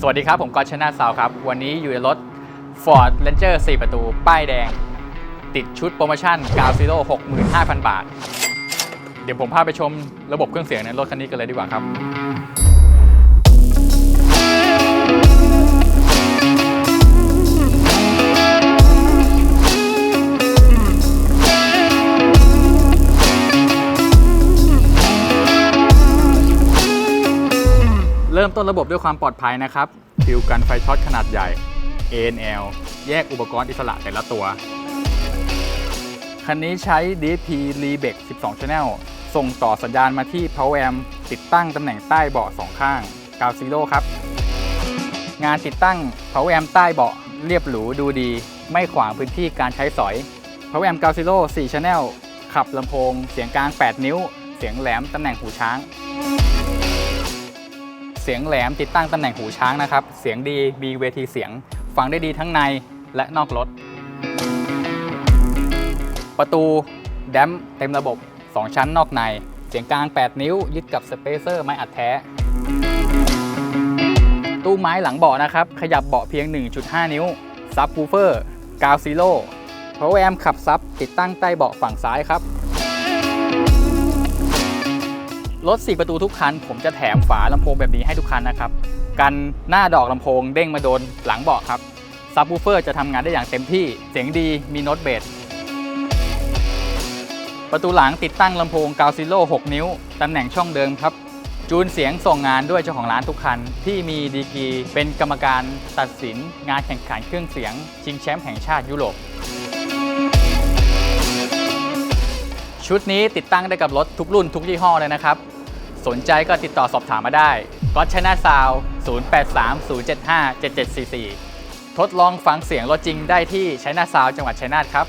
สวัสดีครับ ผมกอชนาสาวครับ วันนี้อยู่ในรถ Ford Ranger 4 ประตู ป้ายแดง ติดชุดโปรโมชั่นกาวซิโร่65,000 บาท เดี๋ยวผมพาไปชมระบบเครื่องเสียงในรถคันนี้กันเลยดีกว่าครับ เริ่มต้นระบบด้วยความปลอดภัยนะครับฟิวกันไฟช็อตขนาดใหญ่ ANL แยกอุปกรณ์อิสระแต่ละตัว คันนี้ใช้ DSP r e b e c 12 Channel ส่งต่อสัญญาณมาที่ Power Amp ติดตั้งตำแหน่งใต้เบาะสองข้างกาวซีโร่ครับ งานติดตั้ง Power Amp ใต้เบาะเรียบหรูดูดี ไม่ขวางพื้นที่การใช้สอย Power Amp กาวซีโร่4 Channel ขับลำโพง เสียงกลาง 8 นิ้ว เสียงแหลมตำแหน่งหูช้าง เสียงแหลมติดตั้งตำแหน่งหูช้างนะครับ เสียงดีมีเวทีเสียง ฟังได้ดีทั้งในและนอกรถ ประตูแดมเต็มระบบ 2 ชั้นนอกใน เสียงกลาง 8 นิ้ว ยึดกับสเปเซอร์ไม้อัดแท้ ตู้ไม้หลังเบาะนะครับ ขยับเบาะเพียง 1.5 นิ้ว ซับ w ูเฟอร์ กาวซีโร่เวอร์แอมขับซับติดตั้งใต้เบาะฝั่งซ้ายครับ รถ 4 ประตูทุกคัน ผมจะแถมฝาลำโพงแบบนี้ให้ทุกคันนะครับ กันหน้าดอกลำโพงเด้งมาโดนหลังเบาะครับ ซับ w ูเฟอร์จะทำงานได้อย่างเต็มที่ เสียงดี มีโน้ตเบส ประตูหลังติดตั้งลำโพงกาวซิโร่6นิ้ว ตำแหน่งช่องเดิมครับ จูนเสียงส่งงานด้วยเจ้าของร้านทุกคัน ที่มีดีกรีเป็นกรรมการตัดสินงานแข่งขันเครื่องเสียง ชิงแชมป์แห่งชาติยุโรปชุดนี้ติดตั้งได้กับรถทุกรุ่นทุกยี่ห้อเลยนะครับ สนใจก็ติดต่อสอบถามมาได้ก็ชนะซาว0830757744 ทดลองฟังเสียงรถจริงได้ที่ชัยนาซาวจังหวัดชัยนาทครับ